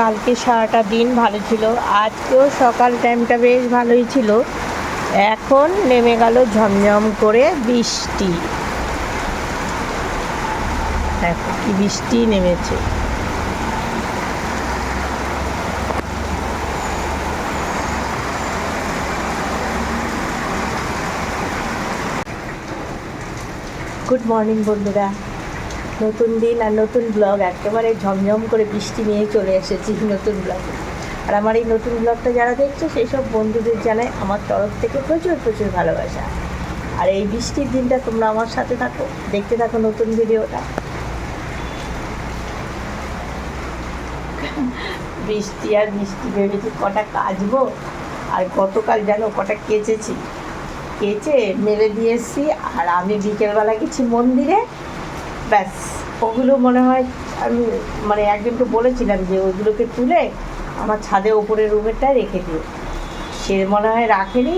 কালকে সারাটা দিন ভালো ছিল। আজকেও সকাল টাইমটা বেশ ভালোই ছিল। এখন নেমে গেল ঝমঝম করে বৃষ্টি। দেখো কি বৃষ্টি নেমেছে। গুড মর্নিং বন্ধুরা। নতুন দিন আর নতুন ব্লগ একেবারে ঝমঝম করে বৃষ্টি নিয়ে চলে এসেছি নতুন ব্লগে আর আমার এই নতুন ব্লগটা যারা দেখছ, সেই সব বন্ধুদের জানাই আমার তরফ থেকে প্রচুর প্রচুর ভালোবাসা। আর এই বৃষ্টির দিনটা তোমরা আমার সাথে থাকো, দেখতে থাকো নতুন ভিডিওটা। বৃষ্টি আর বৃষ্টি ভেবেছি কটা কাচবো? আর গতকাল জানো কটা কেচেছি? কেচে মেলে দিয়ে এসছি, আর আমি বিকেলবেলা গেছি মন্দিরে ব্যাস, ওগুলো মনে হয় আমি মানে একজনকে বলেছিলাম যে ওইগুলোকে তুলে আমার ছাদে ওপরে রুমেরটায় রেখে দিও। সে মনে হয় রাখেনি,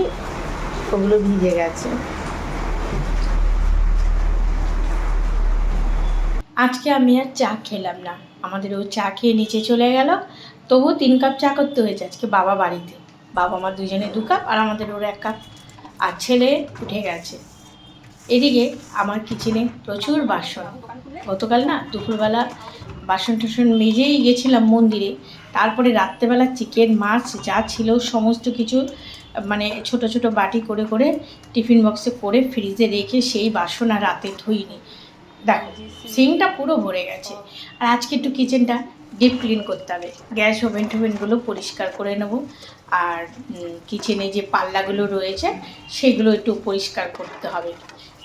ওগুলো ভিজে গেছে। আজকে আমি আর চা খেলাম না। আমাদের ও চা খেয়ে নিচে চলে গেল। তবুও তিন কাপ চা করতে হয়েছে আজকে বাবা বাড়িতে। বাবা আমার দুজনে দু কাপ আর আমাদের ওর এক কাপ। আর ছেলে উঠে গেছে। এদিকে আমার কিচেনে প্রচুর বাসন। গতকাল না দুপুরবেলা বাসন টাসন মেজেই গেছিলাম মন্দিরে। তারপরে রাত্রেবেলা চিকেন, মাছ যা ছিল সমস্ত কিছু মানে ছোট ছোট বাটি করে করে টিফিন বক্সে করে ফ্রিজে রেখে সেই বাসন আর রাতে ধুইনি। দেখো, সিংটা পুরো ভরে গেছে। আর আজকে একটু কিচেনটা ডিপ ক্লিন করতে হবে। গ্যাস ওভেন টোভেনগুলো পরিষ্কার করে নেব। আর কিচেনে যে পাল্লাগুলো রয়েছে, সেগুলো একটু পরিষ্কার করতে হবে।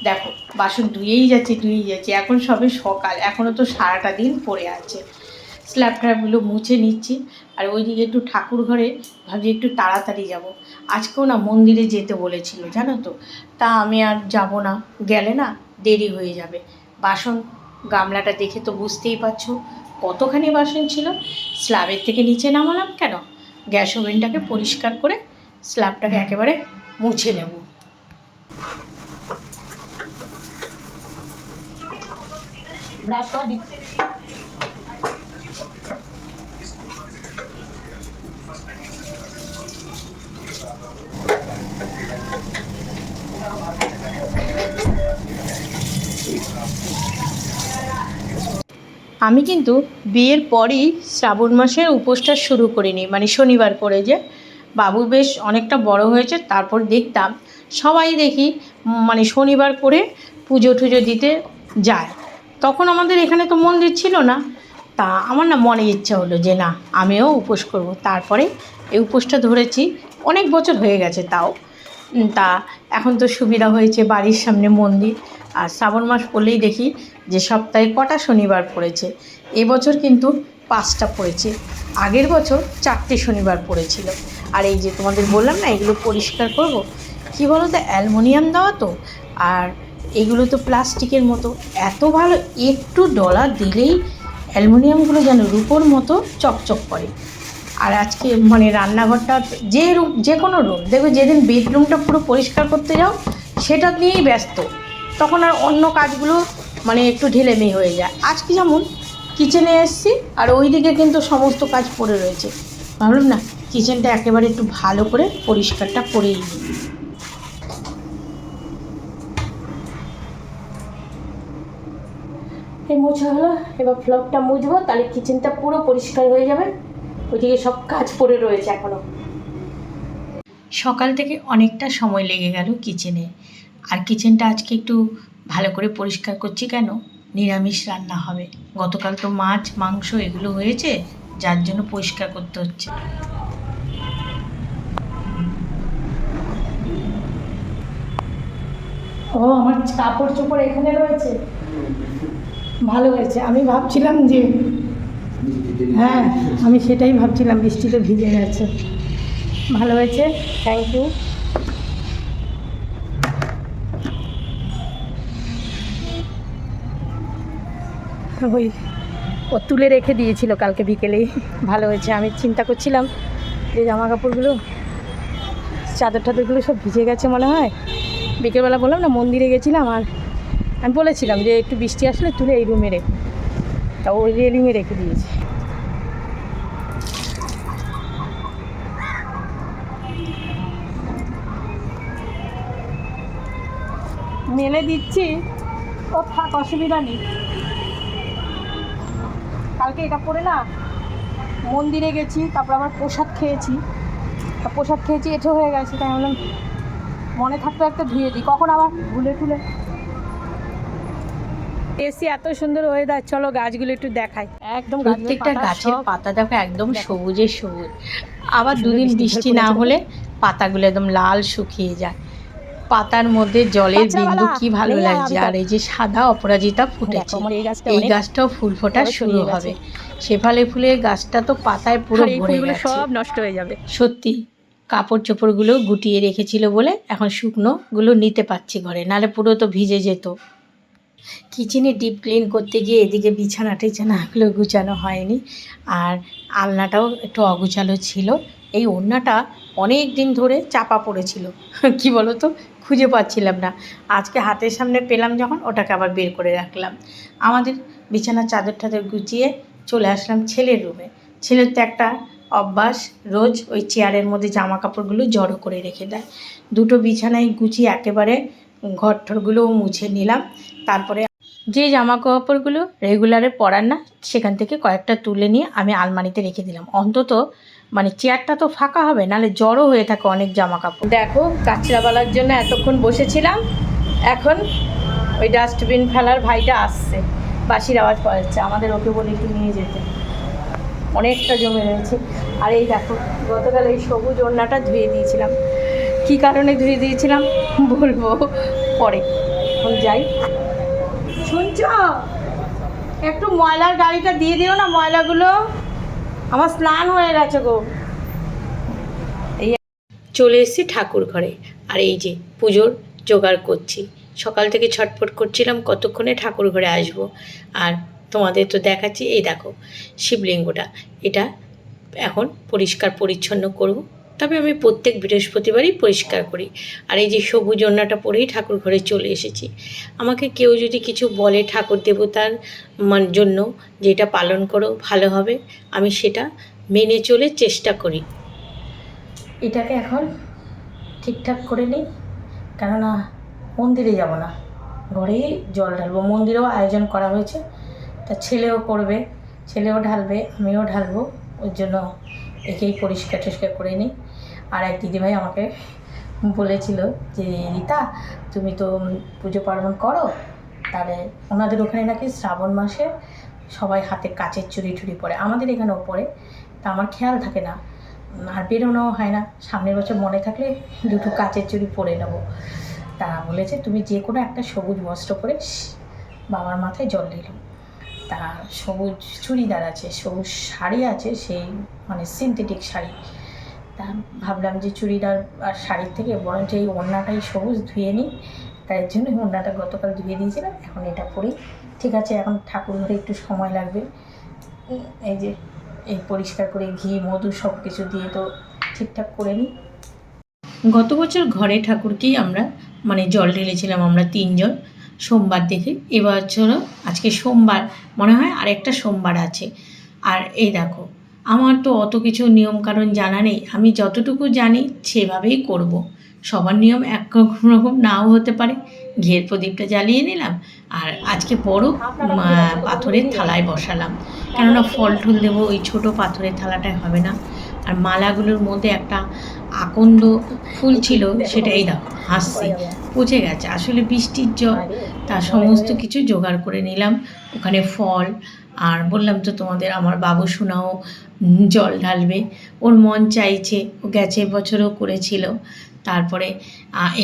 দেখো, বাসন ধুয়েই যাচ্ছে ধুয়েই যাচ্ছে। এখন সবে সকাল এখনও তো সারাটা দিন পড়ে আছে। স্ল্যাব মুছে নিচ্ছি, আর ওইদিকে একটু ঠাকুর ঘরে ভাবছি একটু তাড়াতাড়ি যাব। আজকেও না মন্দিরে যেতে বলেছিল, জানো তো? তা আমি আর যাব না, গেলে না দেরি হয়ে যাবে। বাসন, গামলাটা দেখে তো বুঝতেই পারছ, কতখানি বাসন ছিল। স্ল্যাবের থেকে নিচে নামালাম কেন? গ্যাস ওভেনটাকে পরিষ্কার করে স্ল্যাবটাকে একেবারে মুছে নেব। আমি কিন্তু বিয়ের পরই শ্রাবণ মাসে উপোসটা শুরু করিনি মানে শনিবার করে যে। বাবু বেশ অনেকটা বড় হয়েছে, তারপর দেখতাম সবাই দেখি মানে শনিবার করে পুজো টুজো দিতে যায়। তখন আমাদের এখানে তো মন্দির ছিল না। তা আমার না মনে ইচ্ছা হলো যে না, আমিও উপোস করব। তারপরে এই উপোসটা ধরেছি, অনেক বছর হয়ে গেছে তাও। তা এখন তো সুবিধা হয়েছে বাড়ির সামনে মন্দির। আর শ্রাবণ মাস পড়লেই দেখি যে সপ্তাহে কটা শনিবার পড়েছে। এবছর কিন্তু পাঁচটা পড়েছে। আগের বছর চারটে শনিবার পড়েছিল। আর এই যে তোমাদের বললাম না, এগুলো পরিষ্কার করব? কি বলো তো অ্যালমোনিয়াম দেওয়া তো? আর এগুলো তো প্লাস্টিকের মতো। এত ভালো, একটু ডলার দিলেই অ্যালমোনিয়ামগুলো যেন রূপোর মতো চকচক করে। আর আজকে মানে রান্নাঘরটা যে রুম, যে কোনো রুম, দেখবে যেদিন বেডরুমটা পুরো পরিষ্কার করতে যাও, সেটা নিয়েই ব্যস্ত। তখন আর অন্য কাজগুলো মানে একটু ঢিলেমি হয়ে যায়। আজকে যেমন কিচেনে এসেছি, আর ওই দিকে কিন্তু সমস্ত কাজ পড়ে রয়েছে। ভাবলাম না, কিচেনটা একেবারে একটু ভালো করে পরিষ্কারটা করেই নিই। মোছা হলো এবার ফ্লপটা মুছবো তাহলে কিচেনটা পুরো পরিষ্কার হয়ে যাবে। ওইদিকে সব কাজ পড়ে রয়েছে এখনও সকাল থেকে অনেকটা সময় লেগে গেল কিচেনে আর কিচেনটা আজকে একটু ভালো করে পরিষ্কার করছি কেন? নিরামিষ রান্না হবে। গতকাল তো মাছ মাংস এগুলো হয়েছে যার জন্য পরিষ্কার করতে হচ্ছে। ও আমার কাপড় চোপড় এখানে রয়েছে? ভালো হয়েছে। আমি ভাবছিলাম যে হ্যাঁ আমি সেটাই ভাবছিলাম বৃষ্টিতে ভিজে গেছে। ভালো হয়েছে? থ্যাংক ইউ ওই, ও তুলে রেখে দিয়েছিল কালকে বিকেলেই। ভালো হয়েছে। আমি চিন্তা করছিলাম যে জামা কাপড়গুলো চাদর টাদরগুলো সব ভিজে গেছে মনে হয়। বিকেলবেলা বললাম না, মন্দিরে গেছিলাম আর আমি বলেছিলাম যে একটু বৃষ্টি আসলে তুলে এই রুমে রেখে তা ওই রেলিংয়ে রেখে দিয়েছি। মেলে দিচ্ছি। ও থাক, অসুবিধা নেই। কালকে এটা পরে না, মন্দিরে গেছি, তারপর আবার প্রসাদ খেয়েছি। প্রসাদ খেয়েছি, এঠে হয়ে গেছে, তাই বললাম, মনে থাকতে একটা ধুয়ে দিই। কখন আবার ভুলে ফুলে এসি এত সুন্দর ওয়েদার চলো গাছগুলো একটু দেখাই। একদম প্রত্যেকটা গাছের পাতা দেখো একদম সবুজে সবুজ। আবার দুদিন বৃষ্টি না হলে পাতাগুলো একদম লাল শুকিয়ে যায়। পাতার মধ্যে জলের বিন্দু কি ভালো লাগছে? আর এই যে সাদা অপরাজিতা ফুটেছে। এই গাছটাও ফুল ফোটা শুরু। হবে। শেফালি ফুলের গাছটা তো পাতায় পুরো ভরে গেছে। সব নষ্ট হয়ে যাবে। সত্যি কাপড় চোপড়গুলো গুটিয়ে রেখেছিল বলে এখন শুকনোগুলো নিতে পারছি ঘরে নালে পুরো তো ভিজে যেত। কিচেনে ডিপ ক্লিন করতে গিয়ে এদিকে বিছানা টিছানাগুলো গুছানো হয়নি। আর আলনাটাও একটু অগুছালো ছিল। এই ওড়নাটা অনেক দিন ধরে চাপা পড়েছিল। কি বলো তো খুঁজে পাচ্ছিলাম না। আজকে হাতের সামনে পেলাম যখন, ওটাকে আবার বের করে রাখলাম। আমাদের বিছানার চাদর টাদর গুছিয়ে চলে আসলাম ছেলের রুমে। ছেলের তো একটা অভ্যাস, রোজ ওই চেয়ারের মধ্যে জামা কাপড়গুলো জড়ো করে রেখে দেয়। দুটো বিছানায় গুছিয়ে একেবারে ঘর ঠরগুলোও মুছে নিলাম। তারপরে যে জামা কাপড়গুলো রেগুলারে পরার না, সেখান থেকে কয়েকটা তুলে নিয়ে আমি আলমারিতে রেখে দিলাম। অন্তত মানে চেয়ারটা তো ফাঁকা হবে, নাহলে জড়ো হয়ে থাকে অনেক জামা কাপড় দেখো কাচরাবালার জন্য এতক্ষণ বসেছিলাম। এখন ওই ডাস্টবিন ফেলার ভাইটা আসছে। বাসির আওয়াজ পাওয়া যাচ্ছে আমাদের ওকে বলে একটু নিয়ে যেতে। অনেকটা জমে রয়েছে। আর এই দেখো, গতকাল এই সবুজ ওড়নাটা ধুয়ে দিয়েছিলাম। কী কারণে ধুয়ে দিয়েছিলাম বলব পরে। যাই। শুনছ? একটু ময়লার গাড়িটা দিয়ে দিও না ময়লাগুলো। আমার স্নান হয়ে গেছে গো। এই চলে এসেছি ঠাকুর ঘরে। আর এই যে পুজোর জোগাড় করছি। সকাল থেকে ছটফট করছিলাম কতক্ষণে ঠাকুর ঘরে আসব। আর তোমাদের তো দেখাচ্ছি, এই দেখো শিবলিঙ্গটা। এটা এখন পরিষ্কার পরিচ্ছন্ন করব। তবে আমি প্রত্যেক বৃহস্পতিবারই পরিষ্কার করি। আর এই যে সবুজ ওড়নাটা পরেই ঠাকুর ঘরে চলে এসেছি। আমাকে কেউ যদি কিছু বলে ঠাকুর দেবতার জন্য যেটা পালন করো, ভালো হবে, আমি সেটা মেনে চলে চেষ্টা করি। এটাকে এখন ঠিকঠাক করে নিই, কেননা মন্দিরে যাব না। ঘরেই জল ঢালবো। মন্দিরেও আয়োজন করা হয়েছে। তা ছেলেও করবে, ছেলেও ঢালবে, আমিও ঢালবো। ওই জন্য একেই পরিষ্কার টরিষ্কার করে নিই। আর এক দিদিভাই আমাকে বলেছিল যে, রীতা, তুমি তো পুজো পার্বণ করো, তাহলে ওনাদের ওখানে নাকি শ্রাবণ মাসে সবাই হাতে কাচের চুড়ি টুড়ি পরে। আমাদের এখানেও পরে। তা আমার খেয়াল থাকে না। আর বেরোনোও হয় না। সামনের বছর মনে থাকলে দুটো কাচের চুড়ি পরে নেব। তা বলেছে, তুমি যে কোনো একটা সবুজ বস্ত্র পরে বাবার মাথায় জল দিল তা সবুজ চুড়িদার আছে, সবুজ শাড়ি আছে, সেই মানে সিনথেটিক শাড়ি। তা ভাবলাম যে চুড়িদার আর শাড়ির থেকে বরঞ্চ এই ওড়নাটাই সবুজ ধুয়ে নিই, তাই জন্য ওড়নাটা গতকাল ধুয়ে দিয়েছিলাম, এখন এটা পরি। ঠিক আছে, এখন ঠাকুর ঘরে একটু সময় লাগবে। এই যে, এই পরিষ্কার করে ঘি, মধু সব কিছু দিয়ে তো ঠিকঠাক করে নিই। গত বছর ঘরে ঠাকুরকেই আমরা মানে জল ঢেলেছিলাম আমরা তিনজন সোমবার দেখে। এবছরও আজকে সোমবার, মনে হয় আরেকটা সোমবার আছে। আর এই দেখো আমার তো অত কিছু নিয়মকানুন জানা নেই। আমি যতটুকু জানি সেভাবেই করব। সবার নিয়ম এক রকম নাও হতে পারে। ঘের প্রদীপটা জ্বালিয়ে নিলাম আর আজকে বড় পাথরের থালায় বসালাম। কেননা ফল টুল দেবো ওই ছোট পাথরের থালাটায় হবে না। আর মালাগুলোর মধ্যে একটা আকন্দ ফুল ছিল সেটা এই দেখো, হাসছে, পচে গেছে। আসলে বৃষ্টির জল তা সমস্ত কিছু জোগাড় করে নিলাম। ওখানে ফল আর বললাম তো তোমাদের, আমার বাবু শোনাও জল ঢালবে। ওর মন চাইছে, ও গেছে বছরও করেছিল। তারপরে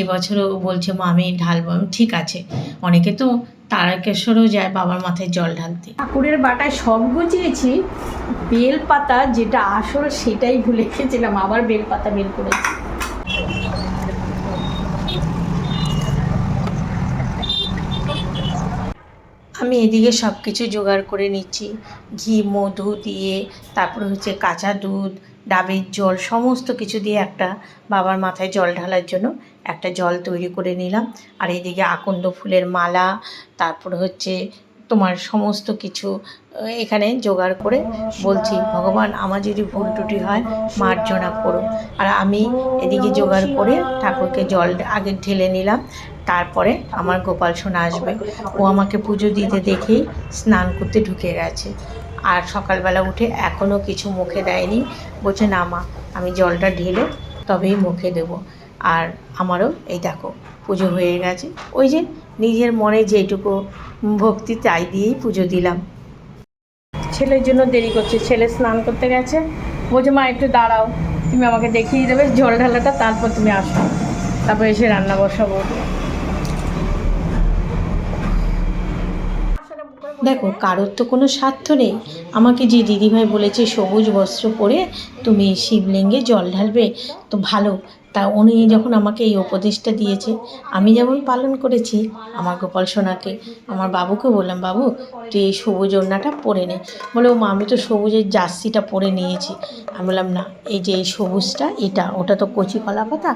এবছরও বলছে, মা, আমি ঢালবো। ঠিক আছে। অনেকে তো তারকেশ্বরও যায় বাবার মাথায় জল ঢালতে। ঠাকুরের বাটায় সব গুছিয়েছি বেল পাতা যেটা আসল সেটাই ভুলে গেছিলাম, আবার বেল পাতা বের করেছি। আমি এদিকে সব কিছু জোগাড় করে নিচ্ছি। ঘি, মধু দিয়ে, তারপরে হচ্ছে কাঁচা দুধ, ডাবের জল, সমস্ত কিছু দিয়ে একটা বাবার মাথায় জল ঢালার জন্য একটা জল তৈরি করে নিলাম। আর এইদিকে আকন্দ ফুলের মালা, তারপরে হচ্ছে তোমার সমস্ত কিছু এখানে জোগাড় করে বলছি, ভগবান, আমার যদি ভুল টুটি হয়, মার্জনা করো। আর আমি এদিকে জোগাড় করে ঠাকুরকে জল আগে ঢেলে নিলাম। তারপরে আমার গোপাল সোনা আসবে। ও আমাকে পুজো দিতে দেখেই স্নান করতে ঢুকে গেছে। আর সকালবেলা উঠে এখনও কিছু মুখে দেয়নি। বলছে, না মা, আমি জলটা ঢেলে তবেই মুখে দেব। আর আমারও এই দেখো, পুজো হয়ে গেছে। ওই যে নিজের মনে যেটুকু ভক্তি তাই দিয়েই পুজো দিলাম। ছেলের জন্য দেরি করছে, ছেলে স্নান করতে গেছে। বলছে, মা, একটু দাঁড়াও, তুমি আমাকে দেখিয়ে দেবে জল ঢালাটা, তারপর তুমি আসো। তারপর এসে রান্না বসাবো। দেখো, কারোর তো কোনো স্বার্থ নেই। আমাকে যে দিদিভাই বলেছে, সবুজ বস্ত্র পরে তুমি শিবলিঙ্গে জল ঢালবে, তো ভালো। তা উনি যখন আমাকে এই উপদেশটা দিয়েছে, আমি যেমন পালন করেছি, আমার গোপাল সোনাকে, আমার বাবুকে বললাম, বাবু, তুই এই সবুজ ওড়নাটা পরে নে। বলে ও মা আমি তো সবুজের জার্সিটা পরে নিয়েছি। আমি বললাম, না, এই যে এই সবুজটা, এটা, ওটা তো কচি কলা পাতা,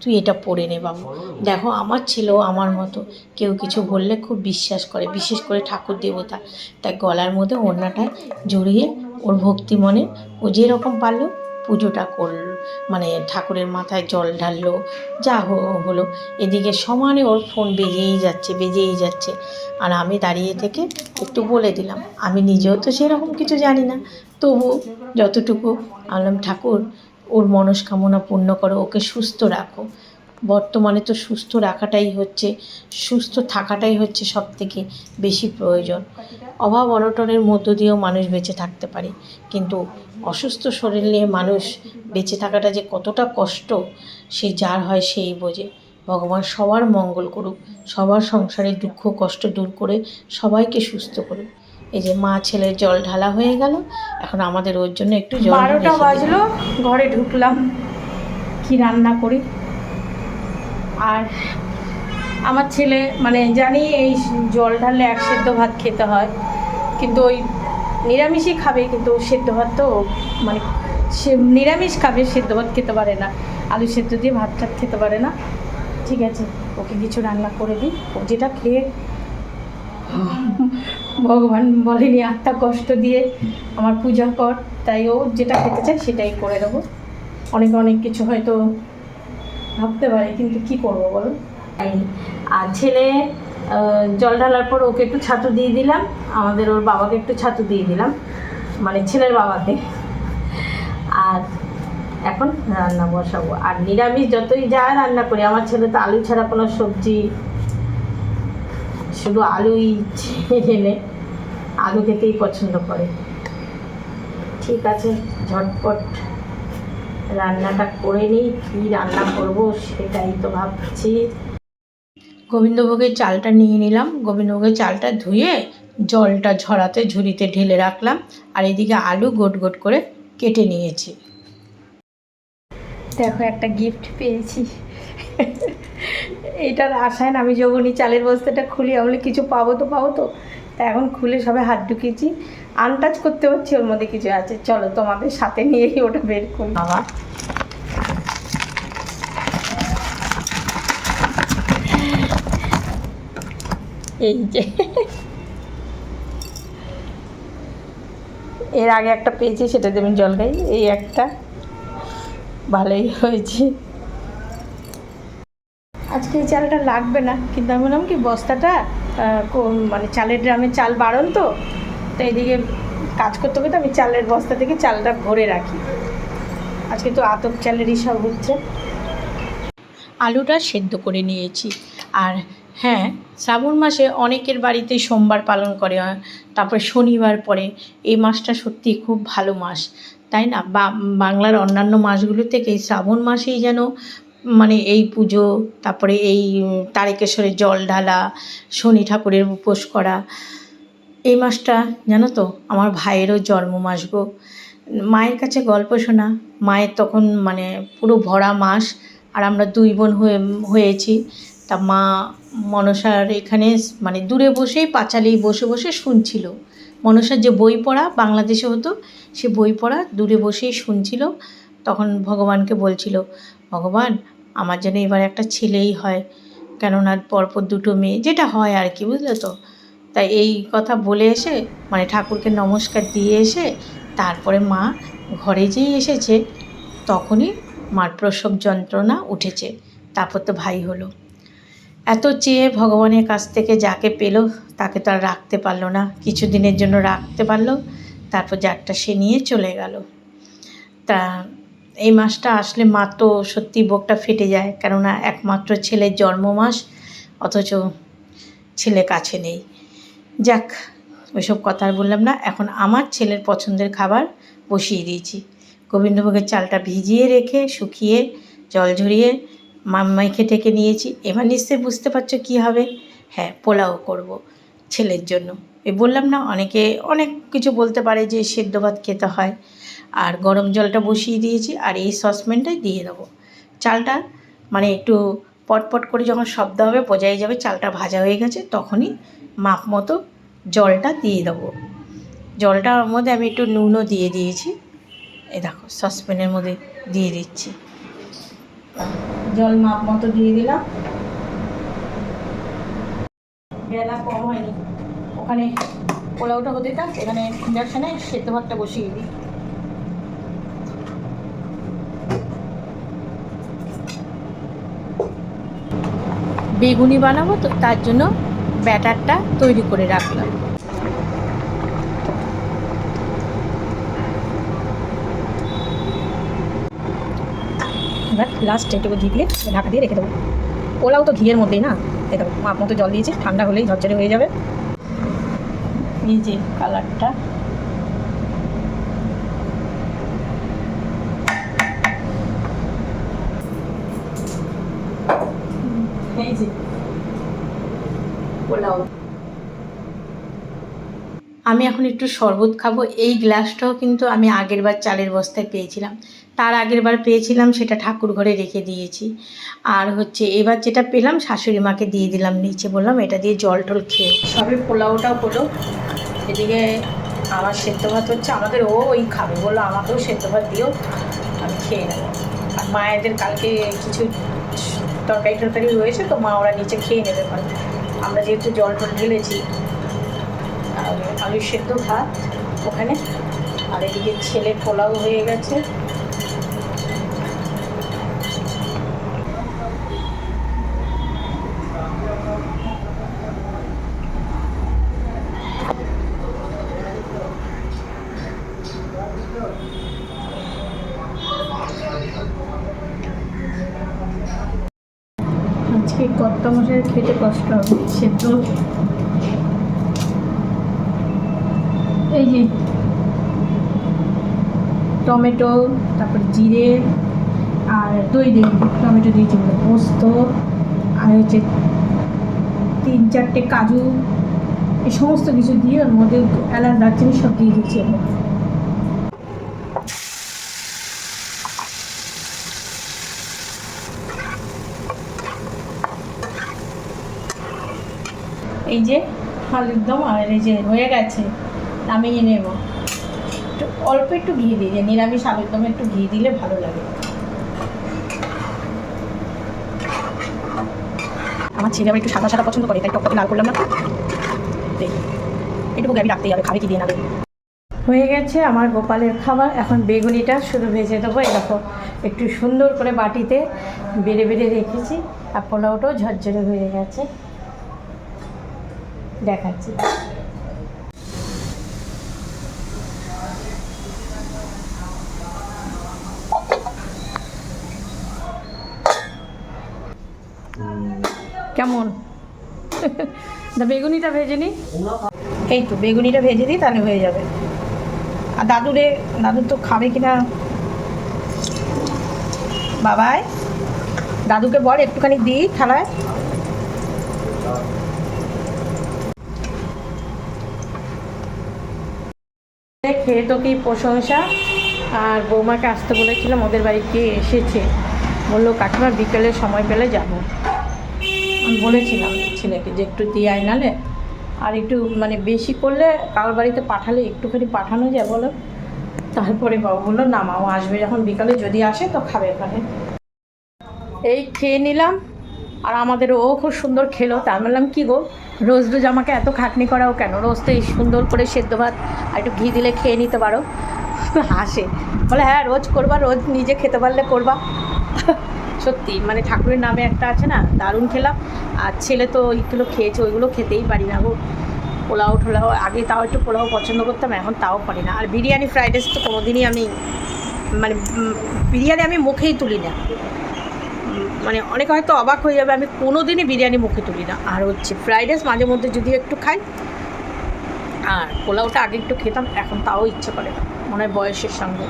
তুই এটা পরে নে বাবু। দেখো, আমার ছেলেও আমার মতো, কেউ কিছু বললে খুব বিশ্বাস করে, বিশেষ করে ঠাকুর দেবতা। তাই গলার মধ্যে ওড়নাটা জড়িয়ে ওর ভক্তি মনে ও যেরকম পারল পুজোটা করল মানে ঠাকুরের মাথায় জল ঢাললো, যা হলো। এদিকে সমানে ওর ফোন বেজেই যাচ্ছে বেজেই যাচ্ছে। আর আমি দাঁড়িয়ে থেকে একটু বলে দিলাম, আমি নিজেও তো সেরকম কিছু জানি না। তবু যতটুকু আনলাম, ঠাকুর, ওর মনস্কামনা পূর্ণ করো, ওকে সুস্থ রাখো। বর্তমানে তো সুস্থ রাখাটাই হচ্ছে সুস্থ থাকাটাই হচ্ছে সব থেকে বেশি প্রয়োজন। অভাব অনটনের মধ্য দিয়েও মানুষ বেঁচে থাকতে পারে। কিন্তু অসুস্থ শরীর নিয়ে মানুষ বেঁচে থাকাটা যে কতটা কষ্ট সে যার হয় সেই বোঝে। ভগবান সবার মঙ্গল করুক সবার সংসারের দুঃখ কষ্ট দূর করে সবাইকে সুস্থ করুক। এই যে মা ছেলের জল ঢালা হয়ে গেল এখন আমাদের ওর জন্য একটু জল বারোটা বাজলো ঘরে ঢুকলাম। কি রান্না করি? আর আমার ছেলে মানে জানি এই জল ঢাললে এক সেদ্ধ ভাত খেতে হয়, কিন্তু ওই নিরামিষই খাবে, কিন্তু সেদ্ধ ভাত তো মানে সে নিরামিষ খাবে, সেদ্ধ ভাত খেতে পারে না। আলু সেদ্ধ দিয়ে ভাত টাত খেতে পারে না। ঠিক আছে, ওকে কিছু রান্না করে দিই। ও যেটা খেয়ে, ভগবান বলেনি আত্মা কষ্ট দিয়ে আমার পূজা কর, তাই ও যেটা খেতে চায় সেটাই করে দেবো। অনেক অনেক কিছু হয়তো ভাবতে পারে, কিন্তু কি করব বলো? আর ছেলে জল ঢালার পর ওকে একটু ছাতু দিয়ে দিলাম। আমাদের ওর বাবাকে একটু ছাতু দিয়ে দিলাম। মানে ছেলের বাবাকে। আর এখন রান্না বসাবো। আর নিরামিষ যতই যা রান্না করি, আমার ছেলে তো আলু ছাড়া কোনো সবজি, শুধু আলুই ঢেলে আলু খেতেই পছন্দ করে। ঠিক আছে, ঝটপট। রান্নাটা করে নিই কী রান্না করব সেটাই তো ভাবছি। গোবিন্দভোগের চালটা নিয়ে নিলাম। গোবিন্দভোগের চালটা ধুয়ে জলটা ঝরাতে ঝুড়িতে ঢেলে রাখলাম। আর এদিকে আলু গোট গোট করে কেটে নিয়েছি। দেখো একটা গিফট পেয়েছি। এটার আশায় না আমি যখনই চালের বস্তাটা খুলি আমি কিছু পাবো তো পাবো তো। তা এখন খুলে সবে হাত ঢুকিয়েছি। আনটাচ করতে পারছি ওর মধ্যে কিছু আছে। চলো তোমাদের সাথে নিয়েই ওটা বের করি। বাবা। এই যে। এর আগে একটা পেয়েছি সেটা দেবেন জল গাই এই একটা। ভালোই হয়েছে। আজকে এই চালটা লাগবে না কিন্তু আমি বললাম কি বস্তাটা মানে চালের ড্রামে চাল বাড়ন তো তো এদিকে কাজ করতে করতে আমি চালের বস্তা থেকে চালটা ভরে রাখি। আজকে তো আতপ চালেরই সব হচ্ছে। আলুটা সেদ্ধ করে নিয়েছি। আর হ্যাঁ শ্রাবণ মাসে অনেকের বাড়িতে সোমবার পালন করে তারপরে শনিবার পরে এই মাসটা সত্যি খুব ভালো মাস, তাই না? বা বাংলার অন্যান্য মাসগুলো থেকে শ্রাবণ মাসেই যেন মানে এই পুজো, তারপরে এই তারকেশ্বরের জল ঢালা, শনি ঠাকুরের উপোস করা। এই মাসটা, জানো তো, আমার ভাইয়েরও জন্ম মাস গো। মায়ের কাছে গল্প শোনা, মায়ের তখন মানে পুরো ভরা মাস, আর আমরা দুই বোন হয়ে, হয়েছি। তা মা মনসার এখানে মানে দূরে বসেই পাঁচালি বসে বসে শুনছিল। মনসার যে বই পড়া, বাংলাদেশে হতো, সে বই পড়া দূরে বসেই শুনছিল। তখন ভগবানকে বলছিল, ভগবান আমার যেন এবার একটা ছেলেই হয়। কেননা পরপর দুটো মেয়ে, যেটা হয় আর কি, বুঝলে তো? তাই এই কথা বলে এসে মানে ঠাকুরকে নমস্কার দিয়ে এসে, তারপরে মা ঘরে যেই এসেছে, তখনই মার প্রসব যন্ত্রণা উঠেছে। তারপর তো ভাই হলো। এত চেয়ে ভগবানের কাছ থেকে যাকে পেল, তাকে তো আর রাখতে পারল না। কিছু দিনের জন্য রাখতে পারল, তারপর যারটা সে নিয়ে চলে গেল। তা এই মাসটা আসলে মা তো সত্যি বুকটা ফেটে যায়। কেননা একমাত্র ছেলের জন্ম মাস অথচ ছেলে কাছে নেই। যাক, ওইসব কথা আর বললাম না। এখন আমার ছেলের পছন্দের খাবার বসিয়ে দিয়েছি। গোবিন্দভোগের চালটা ভিজিয়ে রেখে, শুকিয়ে, জল ঝরিয়ে মাম্মাইকে ডেকে নিয়েছি। এবার নিশ্চয়ই বুঝতে পারছ কী হবে? হ্যাঁ পোলাও করব ছেলের জন্য। এ বললাম না, অনেকে অনেক কিছু বলতে পারে যে সেদ্ধ ভাত খেতে হয়। আর গরম জলটা বসিয়ে দিয়েছি আর এই সসপ্যানটাই দিয়ে দেবো। চালটা মানে একটু পটপট করে যখন শব্দ হবে, বোঝাই যাবে চালটা ভাজা হয়ে গেছে, তখনই মাপ মতো জলটা দিয়ে দেবো। জলটার মধ্যে আমি একটু নুনও দিয়ে দিয়েছি। এই দেখো, সসপ্যানের মধ্যে দিয়ে দিচ্ছি। জল মাপ মতো দিয়ে দিলাম। বেলা কম হয়নি। ওখানে পোলাওটা হতে থাক, এখানে ইন্ডাকশানে সেদ্ধ ভাতটা বসিয়ে দিই। বেগুনি বানাবো, তো তার জন্য ব্যাটারটা তৈরি করে রাখলাম। এবার লাস্ট এটুকু ঘিলে ঢাকা দিয়ে রেখে দেবো। পোলাও তো ঘিয়ের মধ্যেই না? এই দেখো, মাপ মতো জল দিয়েছি, ঠান্ডা হলেই ঝরঝরে হয়ে যাবে। এই যে কালারটা এই যে পোলাও আমি এখন একটু শরবত খাব। এই গ্লাসটাও কিন্তু আমি আগেরবার চালের বস্তায় পেয়েছিলাম। তার আগের বার পেয়েছিলাম সেটা ঠাকুর ঘরে রেখে দিয়েছি। আর হচ্ছে এবার যেটা পেলাম শাশুড়ি মাকে দিয়ে দিলাম নিচে বললাম এটা দিয়ে জল টল খেয়ে সবে পোলাওটাও হলো। এদিকে আমার সেদ্ধ ভাত হচ্ছে আমাদের ও ওই খাবে বলল আমাকেও সেদ্ধ ভাত দিও আমি খেয়ে নেব। আর মায়েদের কালকে কিছু তরকারি টরকারি রয়েছে তো মা ওরা নিচে খেয়ে নেবে পারে আমরা যেহেতু জল টল ঢেলেছি, আর আলু সেদ্ধ ভাত ওখানে, আর এদিকে ছেলে পোলাও হয়ে গেছে আজকে কত মশাই খেতে কষ্ট হবে সেদ্ধ এই যে টমেটো, তারপর জিরে, আর দই দিই টমেটো দিয়েছি পোস্ত, আর হচ্ছে তিন চারটে কাজু, এই সমস্ত কিছু দিয়ে ওর মধ্যে এলাচ, দারচিনি সব দিয়ে দিচ্ছি ওর এই যে আলুর দম আর এই যে হয়ে গেছে নামিয়ে নেব। একটু অল্প একটু ঘি দিই যে নিরামিষ আলুর দমে একটু ঘি দিলে ভালো লাগে। আমার ছেলে আবার একটু সাদা সাদা পছন্দ করে, তাই টকটকে লাল করলাম না। এটুকু গ্যাবি রাখতেই হবে, খাবে কি দিয়ে নেবে হয়ে গেছে আমার গোপালের খাবার, এখন বেগুনিটা শুধু ভেজে দেবো এরকম একটু সুন্দর করে বাটিতে বেড়ে বেড়ে রেখেছি, আর পোলাওটাও ঝরঝরে হয়ে গেছে। দেখাচ্ছি। কেমন? বেগুনিটা ভেজে নি? এই তো, বেগুনিটা ভেজে দিই, তাহলে হয়ে যাবে। আর দাদুরে, দাদু তো খাবে কিনা? বাবাই, দাদুকে বল, একটুখানি দিই থালায়। খেয়ে তো কি প্রশংসা। আর বৌমাকে আসতে বলেছিলাম, ওদের বাড়িতে এসেছে। বলল, কাকিমা, বিকেলে সময় পেলে যাব। আমি বলেছিলাম ছেলেকে যে, একটু দিয়ে আয় নালে। আর একটু মানে বেশি করলে কারোর বাড়িতে পাঠালে একটুখানি পাঠানো যায় বলো। তারপরে বাবু বলল, না মা, ও আসবে যখন বিকালে। যদি আসে তো খাবে এখানে এই খেয়ে নিলাম। আর আমাদের ও খুব সুন্দর খেলো, তা আমি বললাম, কী গো? রোজ রোজ আমাকে এত খাটনি করাও কেন? রোজ তো এই সুন্দর করে সেদ্ধ ভাত আর একটু ঘি দিলে খেয়ে নিতে পারো। হাসে। বলে হ্যাঁ রোজ করবা, রোজ নিজে খেতে পারলে করবা। সত্যি মানে ঠাকুরের নামে একটা আছে না, দারুণ খেলাম আর ছেলে তো ওইগুলো খেয়েছে, ওইগুলো খেতেই পারি না গো। পোলাও টোলাও আগে তাও একটু পোলাও পছন্দ করতাম, এখন তাও পারি না। আর বিরিয়ানি, ফ্রাইড রাইস তো কোনোদিনই আমি মানে বিরিয়ানি আমি মুখেই তুলি না। মানে অনেকে হয়তো অবাক হয়ে যাবে, আমি কোনো দিনই বিরিয়ানি মুখে তুলি না। আর হচ্ছে ফ্রাইড রাইস মাঝে মধ্যে যদি একটু খাই, আর পোলাওটা আগে একটু খেতাম, এখন তাও ইচ্ছে করে না, মনে হয় বয়সের সঙ্গে।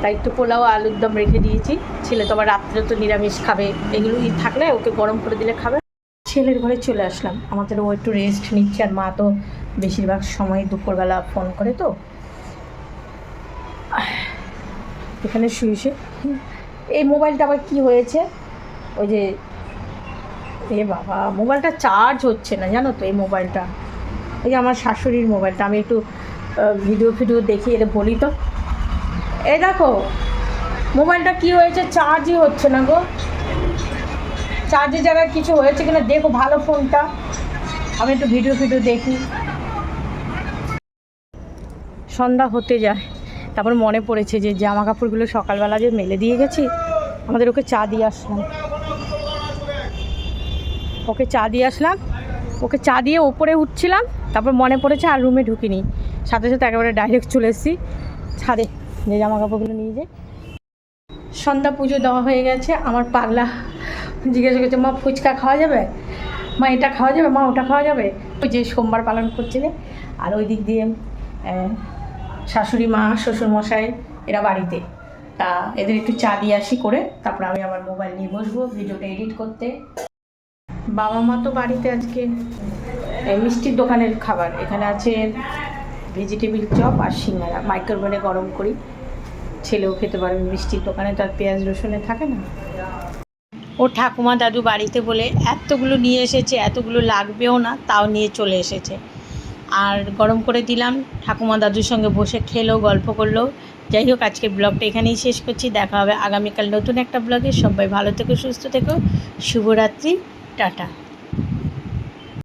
তাই একটু পোলাও, আলুর দম রেখে দিয়েছি। ছেলে তো আবার রাত্রে তো নিরামিষ খাবে এগুলো থাকলে ওকে গরম করে দিলে খাবে। ছেলের ঘরে চলে আসলাম, আমাদের ও একটু রেস্ট নিচ্ছে, আর মা তো বেশিরভাগ সময় দুপুরবেলা ফোন করে তো। এখানে শুয়ে শুয়ে এই মোবাইলটা আবার কি হয়েছে? ওই যে, এ বাবা, মোবাইলটা চার্জ হচ্ছে না, জানো তো এই মোবাইলটা। এই যে আমার শাশুড়ির মোবাইলটা, আমি একটু ভিডিও ফিডিও দেখি এটা বলি তো। এই দেখো, মোবাইলটা কি হয়েছে? চার্জই হচ্ছে না গো। চার্জের জায়গায় কিছু হয়েছে কিনা, দেখো ভালো ফোনটা আমি একটু ভিডিও ফিডিও দেখি। সন্ধ্যা হতে যায়। তারপর মনে পড়েছে যে জামা কাপড়গুলো সকালবেলা যে মেলে দিয়ে গেছি, আমাদের ওকে চা দিয়ে আসলাম। ওকে চা দিয়ে আসলাম। ওকে চা দিয়ে ওপরে উঠছিলাম, তারপর মনে পড়েছে আর রুমে ঢুকিনি। সাথে সাথে একেবারে ডাইরেক্ট চলে এসেছি। ছাদে যে জামা কাপড়গুলো নিয়ে যে। সন্ধ্যা পুজো দেওয়া হয়ে গেছে, আমার পাগলা জিজ্ঞাসা করছে, মা, ফুচকা খাওয়া যাবে? মা, এটা খাওয়া যাবে? মা, ওটা খাওয়া যাবে? ওই যে সোমবার পালন করছিলে আর ওই দিক দিয়ে শাশুড়ি মা শ্বশুর মশাই এরা বাড়িতে। তা এদের একটু চা দিয়ে আসি করে, তারপর আমি আমার মোবাইল নিয়ে বসবো, ভিডিওটা এডিট করতে। বাবা মা তো বাড়িতে আজকে মিষ্টির দোকানের খাবার। এখানে আছে ভেজিটেবিল চপ আর সিঙ্গারা। মাইক্রোওভেনে গরম করি। ছেলেও খেতে পারবে মিষ্টির দোকানে, তার পেঁয়াজ রসুনে থাকে না? ও ঠাকুমা দাদু বাড়িতে বলে, এতগুলো নিয়ে এসেছে, এতগুলো লাগবেও না, তাও নিয়ে চলে এসেছে। আর গরম করে দিলাম। ঠাকুমা দাদুর সঙ্গে বসে খেলো, গল্প করল। যাই হোক, আজকের ব্লগটা এখানেই শেষ করছি। দেখা হবে আগামীকাল নতুন একটা ব্লগে। সবাই ভালো থেকো, সুস্থ থেকো। শুভরাত্রি। টাটা।